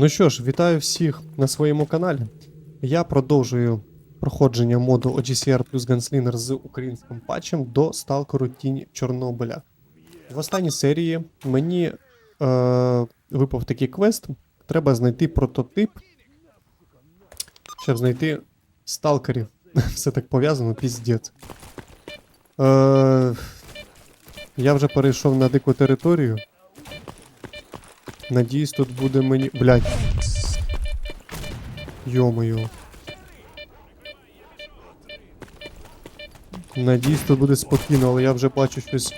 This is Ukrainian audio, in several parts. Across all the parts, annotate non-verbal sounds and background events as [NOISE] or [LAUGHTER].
Ну що ж, вітаю всіх на своєму каналі. Я продовжую проходження моду OGCR плюс Gunslinger з українським патчем до Сталкеру Тінь Чорнобиля. В останній серії мені е, випав такий квест. Треба знайти прототип, щоб знайти сталкерів. [LAUGHS] Все так пов'язано, піздець. Е, я вже перейшов на дику територію. Надіюсь, тут буде мені. Блять. Йо-моє. Надіюсь, тут буде спокійно, але я вже бачу щось.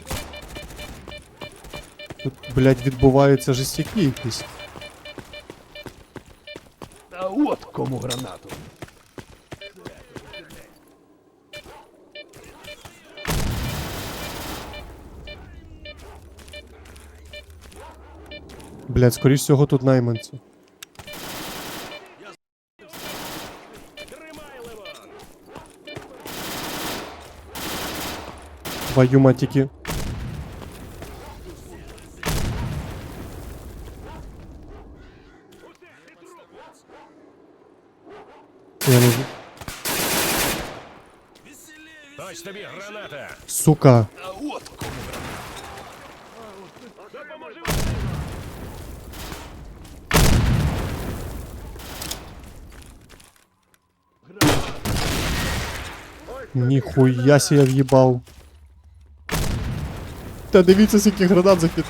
Тут, блять, відбуваються жестяки якісь. А от кому гранату. Блять, скоріш всього тут найманці. Твою матіки. Я не... Сука. Ніхуя сі я в'їбав. Та дивіться, скільки гранат закид.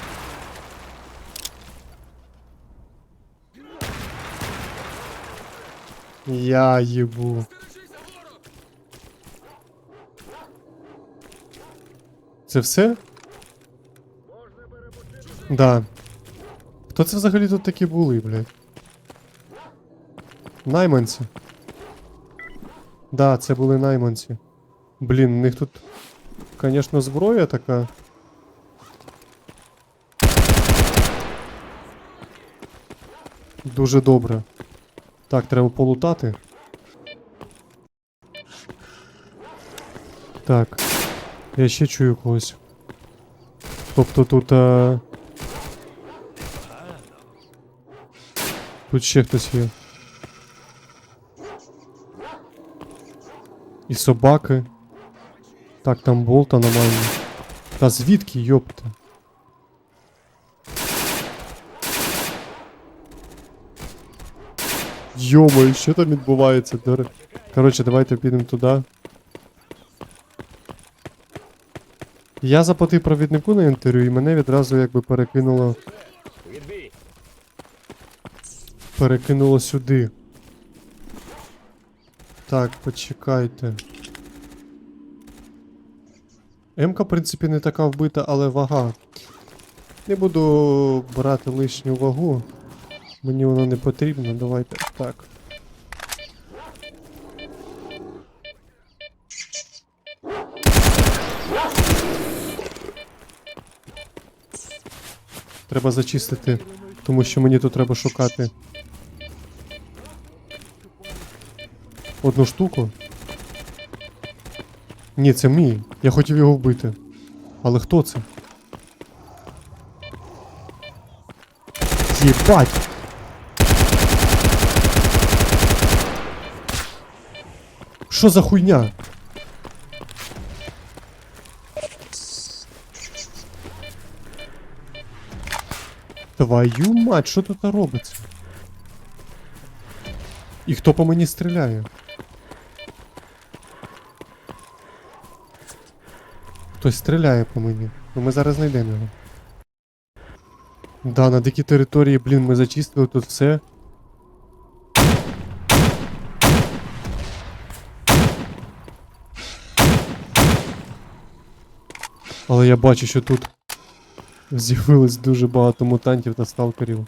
Я їбу. Це все? Да. Хто це взагалі тут такі були, блядь? Найманці. Да, це були найманці. Блін, у них тут, конечно, зброя така. Дуже добре. Так, треба полутати. Так. Я ще чую когось. Тобто тут. А... Тут ще хтось є. І собаки. Так, там болта нормально. Та звідки, йопта? Йомаю, що там відбувається? Коротше, давайте підемо туди. Я заплатив провіднику на інтерв'ю і мене відразу якби перекинуло. Перекинуло сюди. Так, почекайте. М-ка, в принципі, не така вбита, але вага. Не буду брати лишню вагу. Мені воно не потрібно, давайте так. Треба зачистити, тому що мені тут треба шукати. Одну штуку. Ні, це мій. Я хотів його вбити. Але хто це? Єбать! Що за хуйня? Твою мать, що тут робиться? І хто по мені стріляє? Хтось стріляє по мені. Ну ми зараз знайдемо його. Да, на дикій території, блін, ми зачистили тут все. Але я бачу, що тут з'явилось дуже багато мутантів та сталкерів.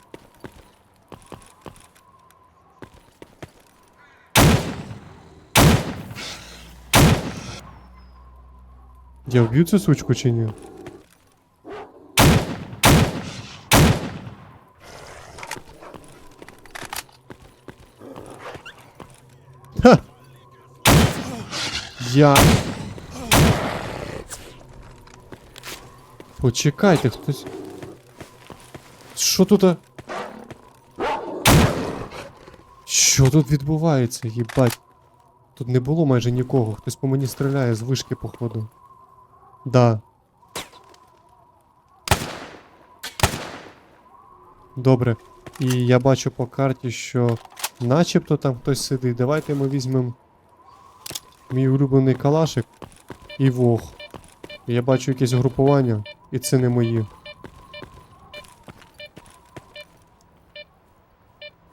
Я вб'ю цю сучку чи ні? Ха! Я. Почекайте, хтось. Що тут? Що тут відбувається, їбать? Тут не було майже нікого. Хтось по мені стріляє з вишки, походу. Да. Добре. І я бачу по карті, що начебто там хтось сидить. Давайте ми візьмемо мій улюблений калашик і вог. Я бачу якесь групування, і це не мої.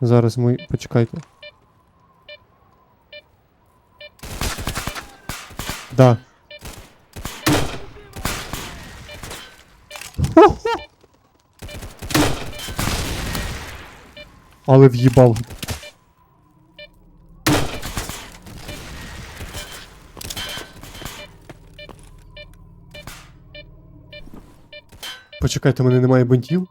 Зараз ми. Почекайте. Да. Але в'їбав. Почекайте, у мене немає бинтів.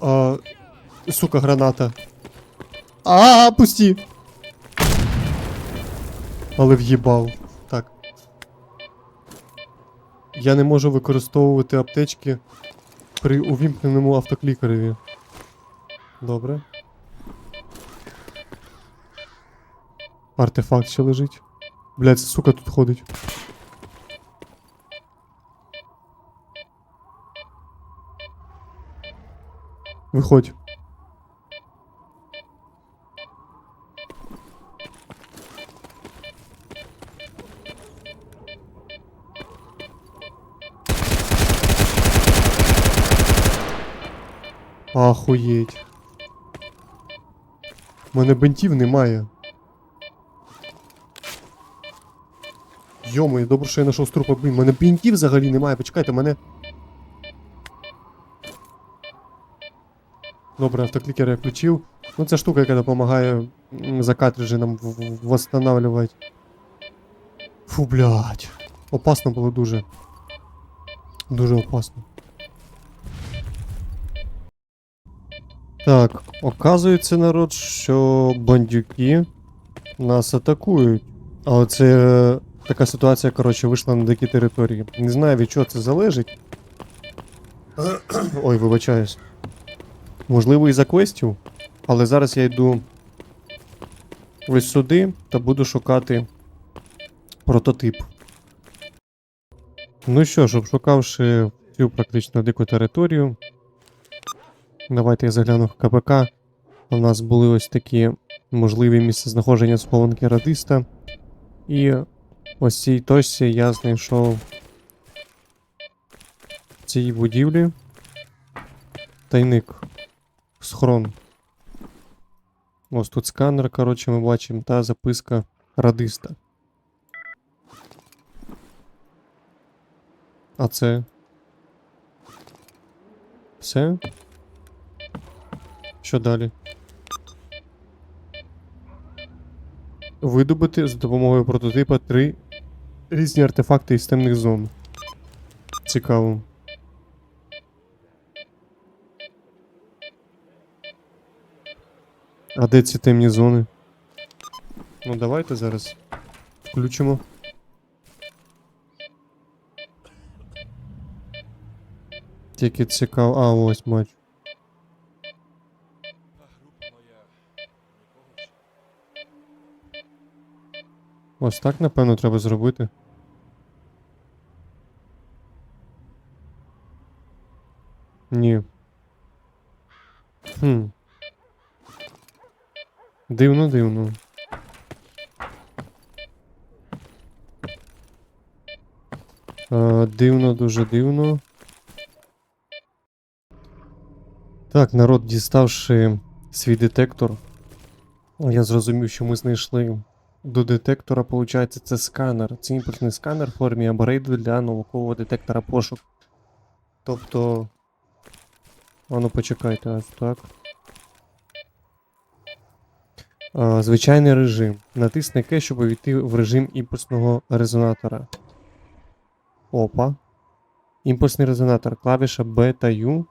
А, сука, граната. А, пусті. Але в'їбав. Я не можу використовувати аптечки при увімкненому автоклікереві. Добре. Артефакт ще лежить. Блядь, це сука тут ходить. Виходь. Ахуєть. У мене бинтів немає. Йомою, добре, що я знайшов з трупа блін. У мене бинтів взагалі немає. Почекайте, мене. Добре, автоклікер я включив. Ну, це штука, яка допомагає за картриджі нам восстанавливати. Фу, блядь. Опасно було дуже. Дуже опасно. Так, оказується, народ, що бандюки нас атакують. Але це е, така ситуація, коротше, вийшла на дикі території. Не знаю, від чого це залежить. Ой, вибачаюсь. Можливо, і за квестів. Але зараз я йду ось сюди та буду шукати прототип. Ну що ж, обшукавши всю практично дику територію. Давайте я загляну в КПК. У нас були ось такі можливі місця знаходження схованки радиста. І ось цій точці я знайшов в цій будівлі тайник. Схрон. Ось тут сканер, коротше, ми бачимо, та записка радиста. А це. Все? Що далі? Видобути за допомогою прототипа три різні артефакти із темних зон. Цікаво. А де ці темні зони? Ну давайте зараз включимо. Тільки цікаво. А, ось матч. Ось так, напевно, треба зробити. Ні. Хм. Дивно, дивно. Е, дивно, дуже дивно. Так, народ, діставши свій детектор, я зрозумів, що ми знайшли до детектора, виходить, це сканер. Це імпульсний сканер в формі апгрейду для наукового детектора пошук. Тобто. А ну почекайте, ось так. А, звичайний режим. Натисни К, щоб увійти в режим імпульсного резонатора. Опа. Імпульсний резонатор. Клавіша B та U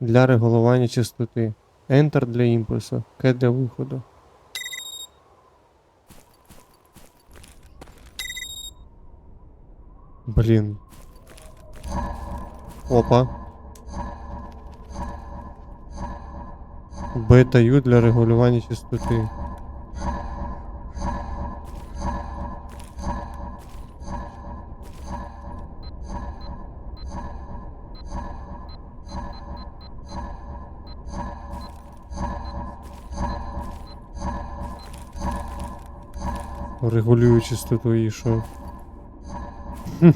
для регулювання частоти. Enter для імпульсу. К для виходу. Блін. Опа. Бета Ю для регулювання частоти. Регулюю частоту що? Хм.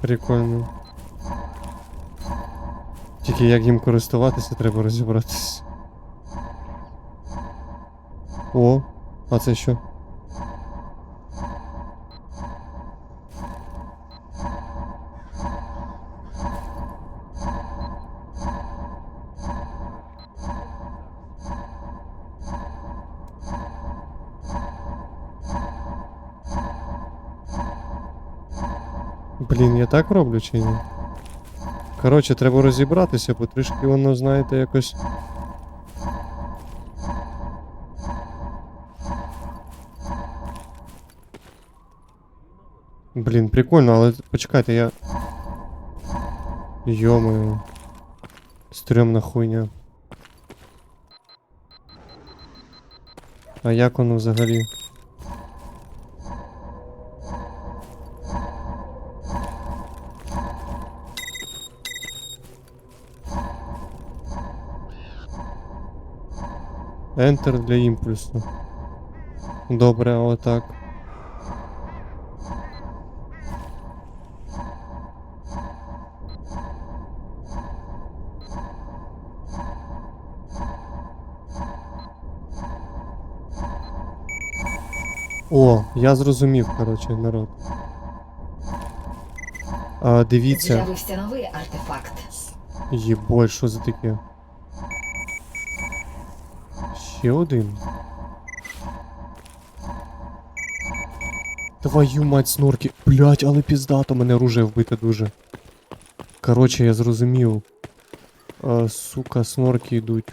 Прикольно. Тільки як їм користуватися, треба розібратися. О, а це що? Блін, я так роблю чи ні? Коротше, треба розібратися, бо трішки воно, знаєте, якось. Блін, прикольно, але почекайте, я. Йомаю. Стрьомна хуйня. А як воно взагалі? Enter для імпульсу. Добре, отак. О, я зрозумів, коротше, народ. А, дивіться. З'явився новий артефакт. Єбой, що за таке? Ще один. Твою мать снорки. Блять, але піздато, мене оружие вбите дуже. Коротше, я зрозумів. А, сука, снорки йдуть.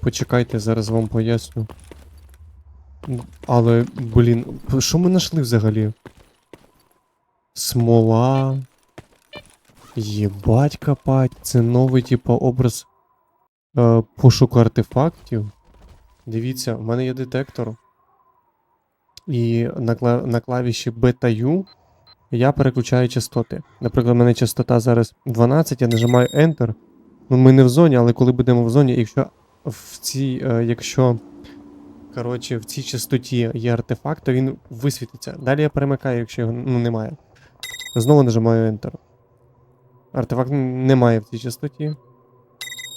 Почекайте, зараз вам поясню. Але, блін, що ми знайшли взагалі? Смола. Єбать копать. Це новий, типу, образ е, пошуку артефактів. Дивіться, в мене є детектор. І на, кла- на клавіші Beta-U я переключаю частоти. Наприклад, в мене частота зараз 12, я нажимаю Enter. Ну, ми не в зоні, але коли будемо в зоні, якщо в цій, е, якщо коротше, в цій частоті є артефакт, то він висвітиться. Далі я перемикаю, якщо його ну, немає. Знову нажимаю Enter. Артефакт немає в цій частоті.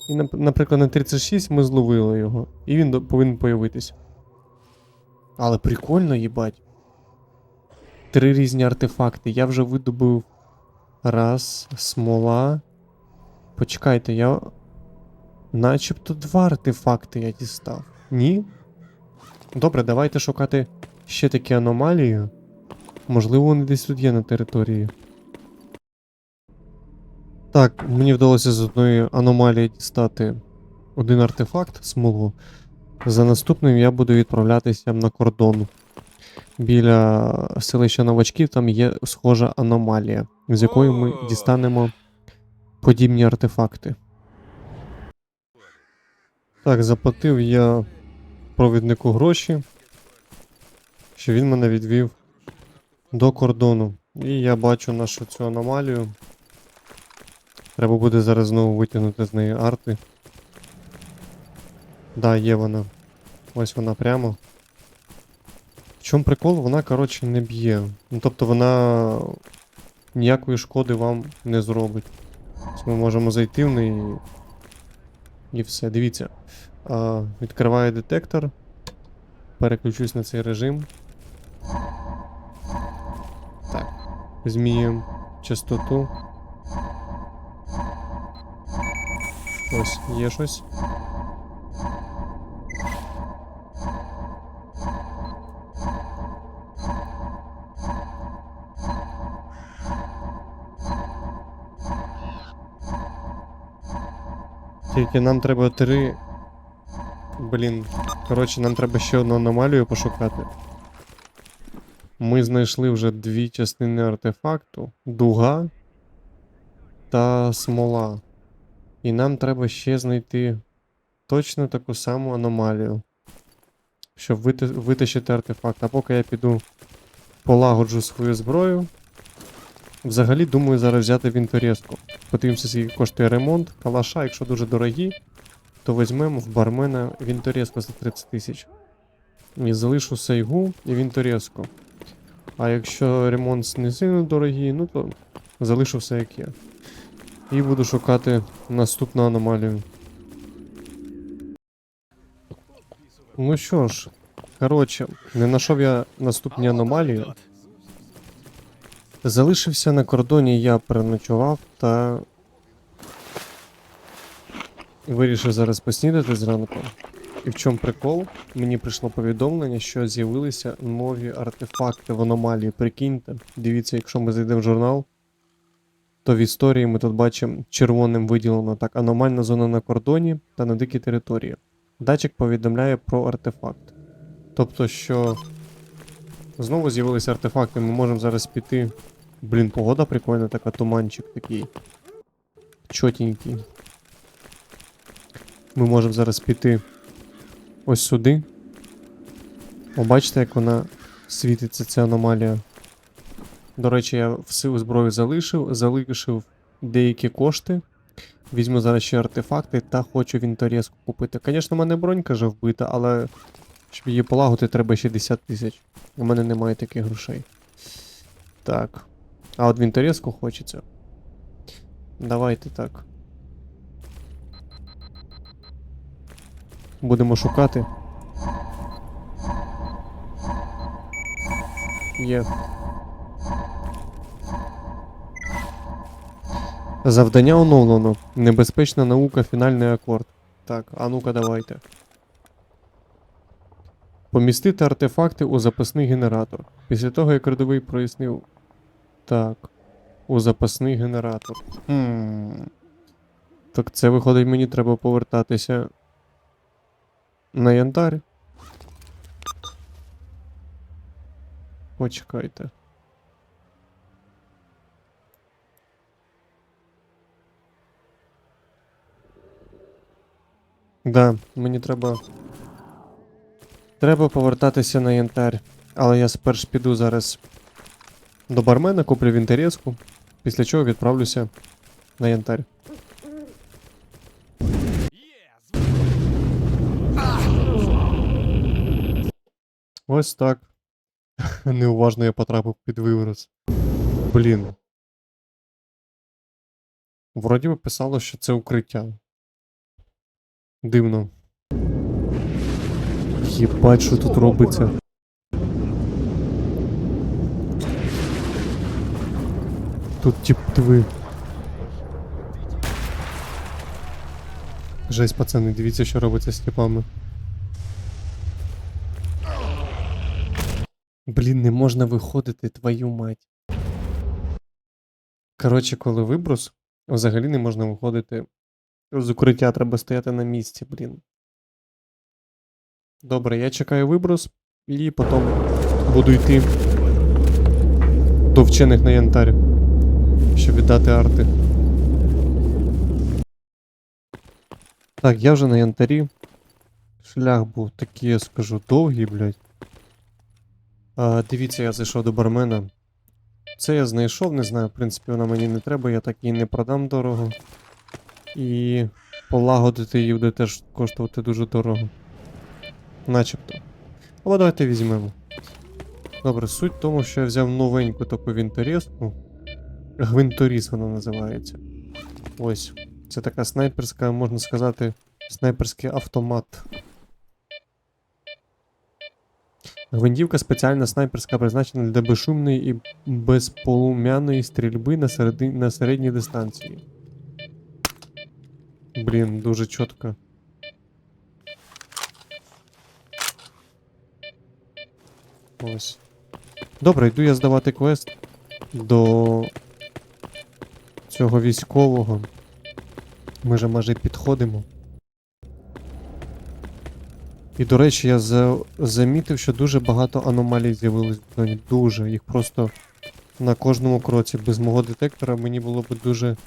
І, наприклад, на 36 ми зловили його. І він повинен появитись. Але прикольно, їбать. Три різні артефакти. Я вже видобув. Раз, смола. Почекайте, я. Начебто два артефакти я дістав. Ні? Добре, давайте шукати ще такі аномалії. Можливо, вони десь тут є на території. Так, мені вдалося з одної аномалії дістати один артефакт смолу. За наступним я буду відправлятися на кордон. Біля селища новачків там є схожа аномалія, з якої ми дістанемо подібні артефакти. Так, заплатив я провіднику гроші, що він мене відвів до кордону. І я бачу нашу цю аномалію. Треба буде зараз знову витягнути з неї арти. Да, є вона. Ось вона прямо. В чому прикол? Вона, коротше, не б'є. Ну тобто вона ніякої шкоди вам не зробить. Ми можемо зайти в неї. І все. Дивіться. А, відкриваю детектор. Переключусь на цей режим. Так. Змінюємо частоту. Ось, є щось. Тільки нам треба три. Блін. Коротше, нам треба ще одну аномалію пошукати. Ми знайшли вже дві частини артефакту. Дуга та смола. І нам треба ще знайти точно таку саму аномалію. Щоб витащити артефакт. А поки я піду полагоджу свою зброю. Взагалі думаю зараз взяти вінторезку. Подивимося, скільки коштує ремонт. Калаша, якщо дуже дорогі, то візьмемо в бармена вінторезку за 30 тисяч. І залишу сейгу і вінторезку. А якщо ремонт не сильно дорогий, ну то залишу все як є. І буду шукати наступну аномалію. Ну що ж, коротше, не знайшов я наступні аномалії. Залишився на кордоні, я переночував та вирішив зараз поснідати зранку. І в чому прикол? Мені прийшло повідомлення, що з'явилися нові артефакти в аномалії. Прикиньте, дивіться, якщо ми зайдемо в журнал, то в історії ми тут бачимо червоним виділено так аномальна зона на кордоні та на дикій території. Датчик повідомляє про артефакт. Тобто, що знову з'явилися артефакти, ми можемо зараз піти. Блін, погода прикольна, така туманчик такий. Чотенький. Ми можемо зараз піти ось сюди. О, бачите, як вона світиться, ця аномалія. До речі, я всю зброю залишив, залишив деякі кошти. Візьму зараз ще артефакти та хочу вінторезку купити. Звісно, в мене бронька вже вбита, але щоб її полагодити, треба 60 тисяч. У мене немає таких грошей. Так. А от вінторезку хочеться. Давайте так. Будемо шукати. Є. Завдання оновлено. Небезпечна наука, фінальний акорд. Так, а ну-ка давайте. Помістити артефакти у запасний генератор. Після того, як рядовий прояснив. Так. У запасний генератор. Хм. Так це виходить, мені треба повертатися на янтарь. Почекайте. Да, мені треба. Треба повертатися на янтарь. Але я сперш піду зараз до бармена, куплю вінтерезку, після чого відправлюся на янтарь. Ось так. [LAUGHS] Неуважно я потрапив під вирус. Блін. Вроді би писало, що це укриття. Дивно. Єбать, що тут робиться. Тут тип диви. Жесть, пацани, дивіться, що робиться з типами. Блін, не можна виходити, твою мать. Коротше, коли виброс, взагалі не можна виходити. З укриття треба стояти на місці, блін. Добре, я чекаю виброс і потім буду йти до вчених на янтарь, щоб віддати арти. Так, я вже на янтарі. Шлях був такий, я скажу, довгий, блядь. А, дивіться, я зайшов до бармена. Це я знайшов, не знаю, в принципі, вона мені не треба, я так її не продам дорого. І полагодити її буде теж коштувати дуже дорого. Начебто. Але давайте візьмемо. Добре, суть в тому, що я взяв новеньку таку вінторізку. Гвинторіз вона називається. Ось. Це така снайперська, можна сказати, снайперський автомат. Гвинтівка спеціальна снайперська призначена для безшумної і безполум'яної стрільби на, середи... на середній дистанції. Блін, дуже чітко. Ось. Добре, йду я здавати квест до цього військового. Ми вже майже підходимо. І до речі, я за... замітив, що дуже багато аномалій з'явилось. Дуже. Їх просто на кожному кроці. Без мого детектора мені було б дуже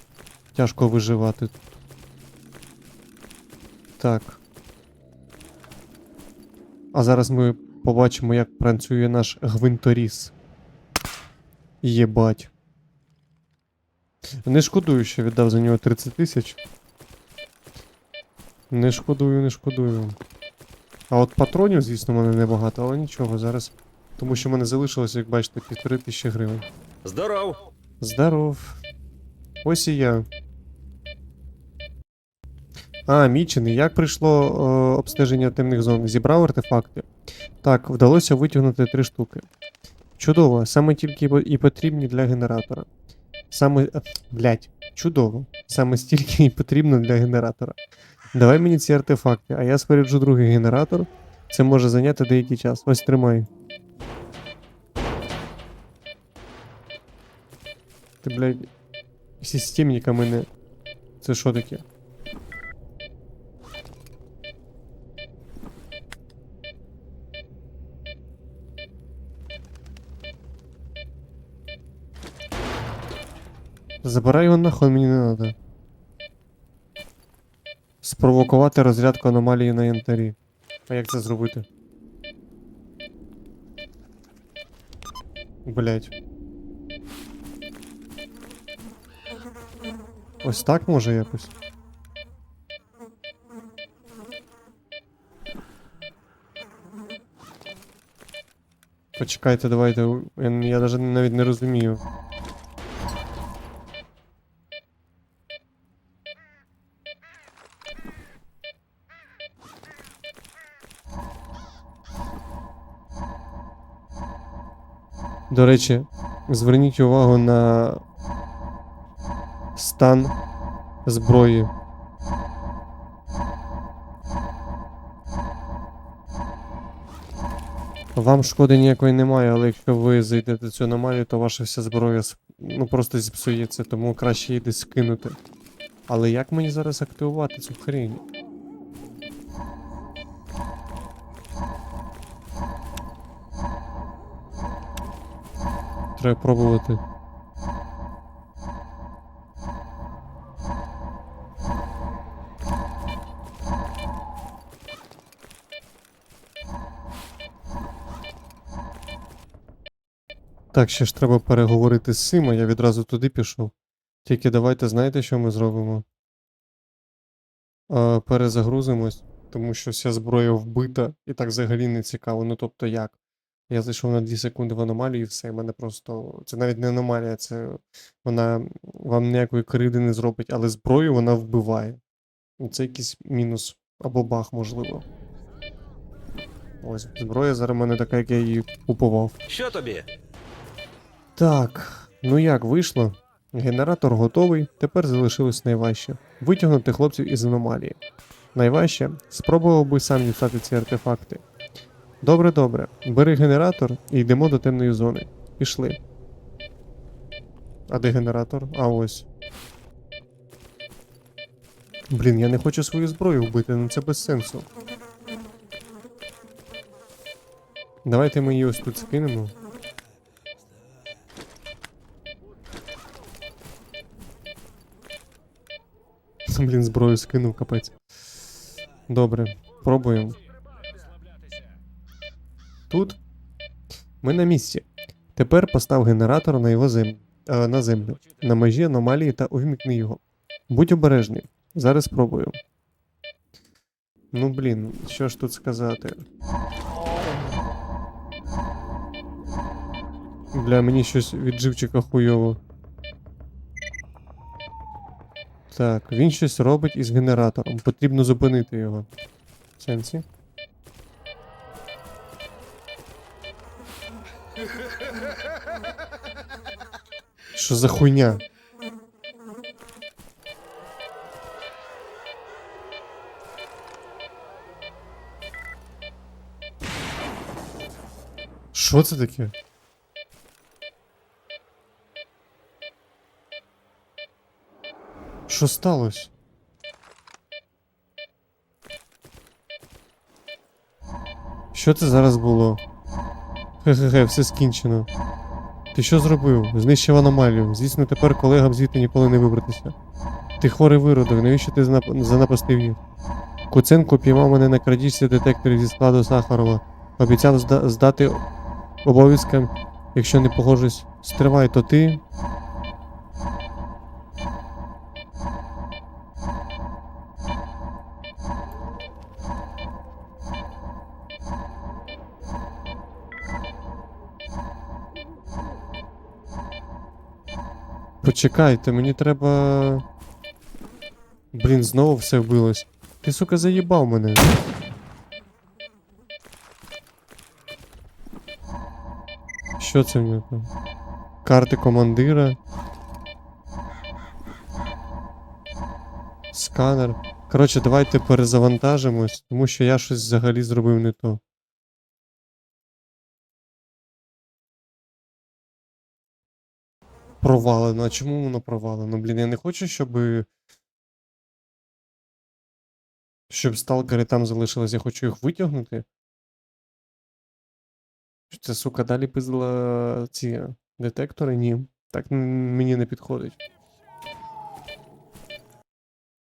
тяжко виживати. Так. А зараз ми побачимо, як працює наш гвинторіз. Єбать. Не шкодую, що віддав за нього 30 тисяч. Не шкодую, не шкодую. А от патронів, звісно, в мене небагато, але нічого, зараз. Тому що в мене залишилося, як бачите, півтори тисячі гривень. Здоров. Здоров. Ось і я. А, Мічений, як прийшло е, обстеження темних зон? Зібрав артефакти? Так, вдалося витягнути три штуки. Чудово, саме тільки і потрібні для генератора. Саме. е, Блять, чудово. Саме стільки і потрібно для генератора. Давай мені ці артефакти, а я споряджу другий генератор. Це може зайняти деякий час. Ось тримай. Ти, блядь, системника мене. Це що таке? Забирай його нахуй, мені не надо. Спровокувати розрядку аномалії на янтарі. А як це зробити? Блять. Ось так може якось. Почекайте, давайте. Я, я навіть не розумію. До речі, зверніть увагу на стан зброї. Вам шкоди ніякої немає, але якщо ви зайдете в цю аномалію, то ваша вся зброя ну, просто зіпсується, тому краще її десь скинути. Але як мені зараз активувати цю хрень? Треба пробувати. Так, ще ж треба переговорити з Сима, я відразу туди пішов. Тільки давайте знаєте, що ми зробимо? Е, перезагрузимось, тому що вся зброя вбита і так взагалі не цікаво. Ну тобто як? Я зайшов на 2 секунди в аномалію і все. Мене просто. Це навіть не аномалія, це вона вам ніякої кривди не зробить, але зброю вона вбиває. Це якийсь мінус або баг, можливо. Ось, зброя зараз в мене така, як я її купував. Що тобі? Так, ну як вийшло? Генератор готовий, тепер залишилось найважче витягнути хлопців із аномалії. Найважче спробував би сам дістати ці артефакти. Добре, добре. Бери генератор і йдемо до темної зони. Пішли. А де генератор? А ось. Блін, я не хочу свою зброю вбити, ну це без сенсу. Давайте ми її ось тут скинемо. Блін, зброю скинув, капець. Добре, пробуємо. Тут ми на місці. Тепер постав генератор на його зем... е, на землю, на межі аномалії та увімкни його. Будь обережний. Зараз спробую. Ну блін, що ж тут сказати? Бля, мені щось від живчика хуйово. Так, він щось робить із генератором. Потрібно зупинити його. Сенсі? Що за хуйня? Що це таке? Що сталося? Що це зараз було? Хе-хе-хе, все скінчено. Ти що зробив? Знищив аномалію. Звісно, тепер колегам звідти ніколи не вибратися. Ти хворий виродок, навіщо ти занап- занапастив їх? Куценко піймав мене на крадіжці детекторів зі складу Сахарова. Обіцяв здати обов'язкам, якщо не погоджусь. Стривай, то ти. Почекайте, мені треба. Блін, знову все вбилось. Ти, сука, заїбав мене. Що це в нього? Карти командира. Сканер. Коротше, давайте перезавантажимось, тому що я щось взагалі зробив не то. Провалено. А чому воно провалено? Блін, я не хочу, щоб. Щоб сталкери там залишились, я хочу їх витягнути. Це, сука, далі пиздила ці детектори? Ні. Так мені не підходить.